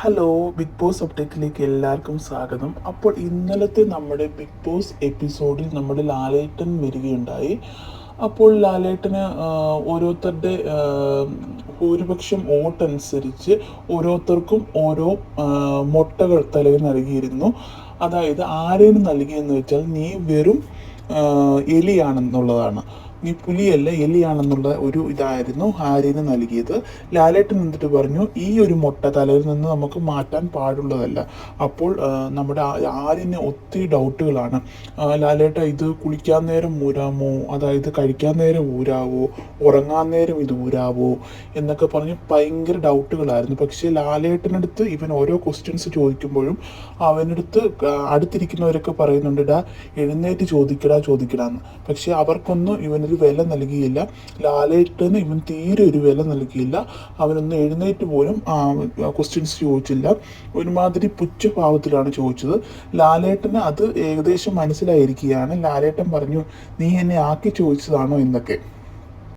Hello big boss അപ്ഡേറ്റിലേക്ക് എല്ലാവർക്കും സ്വാഗതം. അപ്പോൾ ഇന്നലത്തെ നമ്മുടെ ബിഗ് ബോസ് എപ്പിസോഡിൽ നമ്മുടെ ലാലേട്ടൻ വരികയുണ്ടായി. അപ്പോൾ ലാലേട്ടന് ഓരോരുത്തരുടെ ഭൂരിപക്ഷം വോട്ടനുസരിച്ച് ഓരോരുത്തർക്കും ഓരോ മുട്ടകൾ തലയിൽ നൽകിയിരുന്നു. അതായത് ആരേനും നൽകിയെന്ന് വെച്ചാൽ നീ വെറും എലിയാണെന്നുള്ളതാണ്. നീ പുലിയല്ല എലിയാണെന്നുള്ള ഒരു ഇതായിരുന്നു ഹാരിന് നൽകിയത്. ലാലേട്ടൻ എന്നിട്ട് പറഞ്ഞു ഈ ഒരു മുട്ട തലയിൽ നിന്ന് നമുക്ക് മാറ്റാൻ പാടുള്ളതല്ല. അപ്പോൾ നമ്മുടെ ആര്യന് ഒത്തിരി ഡൗട്ടുകളാണ്. ലാലേട്ട ഇത് കുളിക്കാൻ നേരം ഊരാമോ? അതായത് കഴിക്കാൻ നേരം ഊരാവോ? ഉറങ്ങാൻ നേരം ഇത് ഊരാവോ? എന്നൊക്കെ പറഞ്ഞ് ഭയങ്കര ഡൗട്ടുകളായിരുന്നു. പക്ഷേ ലാലേട്ടനടുത്ത് ഇവൻ ഓരോ ക്വസ്റ്റ്യൻസ് ചോദിക്കുമ്പോഴും അവനടുത്ത് അടുത്തിരിക്കുന്നവരൊക്കെ പറയുന്നുണ്ട് ഡാ എഴുന്നേറ്റ് ചോദിക്കടാ ചോദിക്കടാന്ന് പക്ഷെ അവർക്കൊന്നും ഇവനൊരു വില നൽകിയില്ല. ലാലേട്ടന് ഇവൻ തീരെ ഒരു വില നൽകിയില്ല. അവനൊന്ന് എഴുന്നേറ്റ് പോലും ക്വസ്റ്റ്യൻസ് ചോദിച്ചില്ല. ഒരുമാതിരി പുച്ഛഭാവത്തിലാണ് ചോദിച്ചത്. ലാലേട്ടന് അത് ഏകദേശം മനസ്സിലായിരിക്കുകയാണ്. ലാലേട്ടൻ പറഞ്ഞു നീ എന്നെ ആക്കി ചോദിച്ചതാണോ? എന്നൊക്കെ.